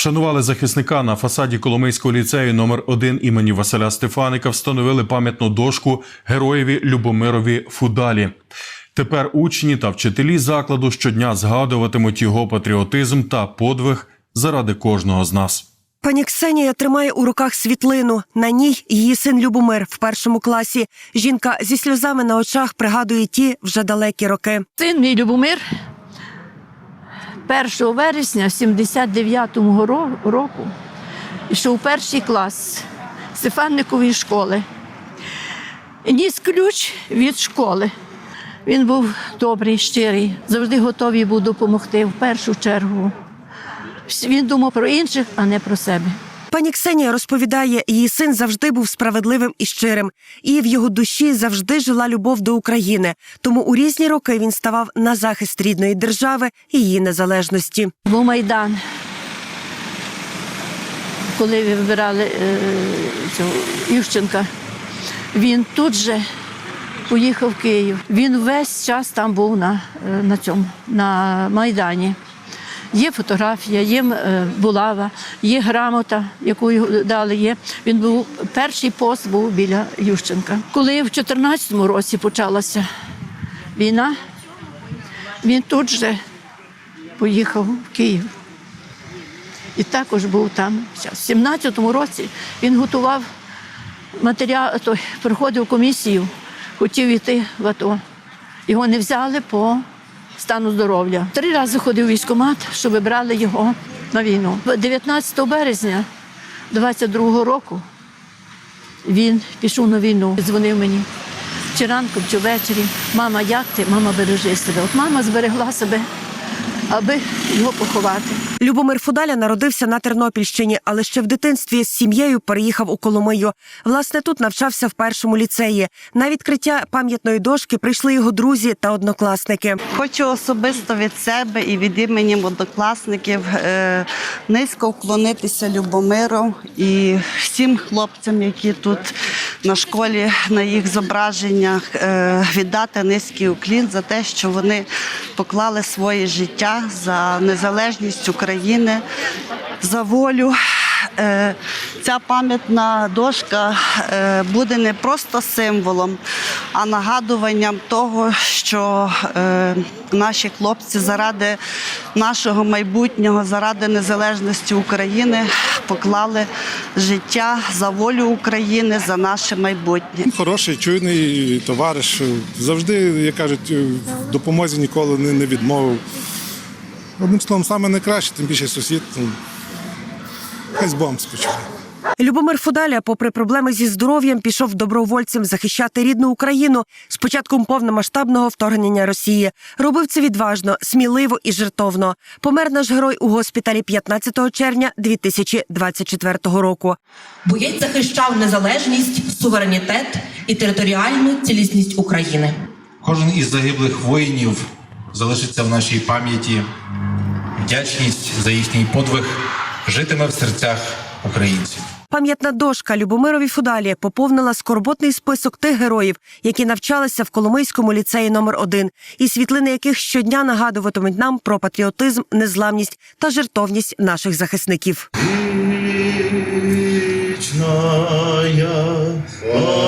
Вшанували захисника на фасаді Коломийського ліцею номер 1 імені Василя Стефаника. Встановили пам'ятну дошку героєві Любомирові Фудалі. Тепер учні та вчителі закладу щодня згадуватимуть його патріотизм та подвиг заради кожного з нас. Пані Ксенія тримає у руках світлину. На ній її син Любомир в першому класі. Жінка зі сльозами на очах пригадує ті вже далекі роки. Син мій Любомир 1 вересня 79-го року йшов перший клас Стефанникової школи. Ніс ключ від школи. Він був добрий, щирий, завжди готовий був допомогти в першу чергу. Він думав про інших, а не про себе. Пані Ксенія розповідає, її син завжди був справедливим і щирим, і в його душі завжди жила любов до України. Тому у різні роки він ставав на захист рідної держави і її незалежності. Був Майдан. Коли вибирали е, цього Ющенка, він тут же поїхав в Київ. Він весь час там був на, е, на цьому, на Майдані. Є фотографія, є е, булава, є грамота, яку дали. Є. Він був перший пост був біля Ющенка. Коли в 2014 році почалася війна, він тут же поїхав в Київ. І також був там. В 17-му році він готував матеріал, той, проходив комісію, хотів йти в АТО. Його не взяли по стану здоров'я. Три рази ходив військомат, військкомат, щоб брали його на війну. 19 березня 22-го року він пішов на війну, дзвонив мені. Чи ранком, чи ввечері. Мама, як ти? Мама, бережи себе. От мама зберегла себе, аби його поховати. Любомир Фудаля народився на Тернопільщині, але ще в дитинстві з сім'єю переїхав у Коломию. Власне, тут навчався в першому ліцеї. На відкриття пам'ятної дошки прийшли його друзі та однокласники. Хочу особисто від себе і від імені однокласників е, низько вклонитися Любомиру і всім хлопцям, які тут на школі на їх зображеннях, е, віддати низький уклін за те, що вони поклали своє життя за незалежність України, за волю. Е, Ця пам'ятна дошка е, буде не просто символом, а нагадуванням того, що наші хлопці заради нашого майбутнього, заради незалежності України поклали життя за волю України, за наше майбутнє. Хороший, чуйний товариш. Завжди, як кажуть, в допомозі ніколи не, відмовив. Одним словом, саме найкраще, тим більше сусід. ну, Хай з бомб спочиває. Любомир Фудаля, попри проблеми зі здоров'ям, пішов добровольцем захищати рідну Україну з початком повномасштабного вторгнення Росії. Робив це відважно, сміливо і жертовно. Помер наш герой у госпіталі 15 червня 2024 року. Боєць захищав незалежність, суверенітет і територіальну цілісність України. Кожен із загиблих воїнів залишиться в нашій пам'яті. Вдячність за їхній подвиг житиме в серцях українців. Пам'ятна дошка Любомирові Фудалі поповнила скорботний список тих героїв, які навчалися в Коломийському ліцеї номер 1 і світлини яких щодня нагадуватимуть нам про патріотизм, незламність та жертовність наших захисників. Память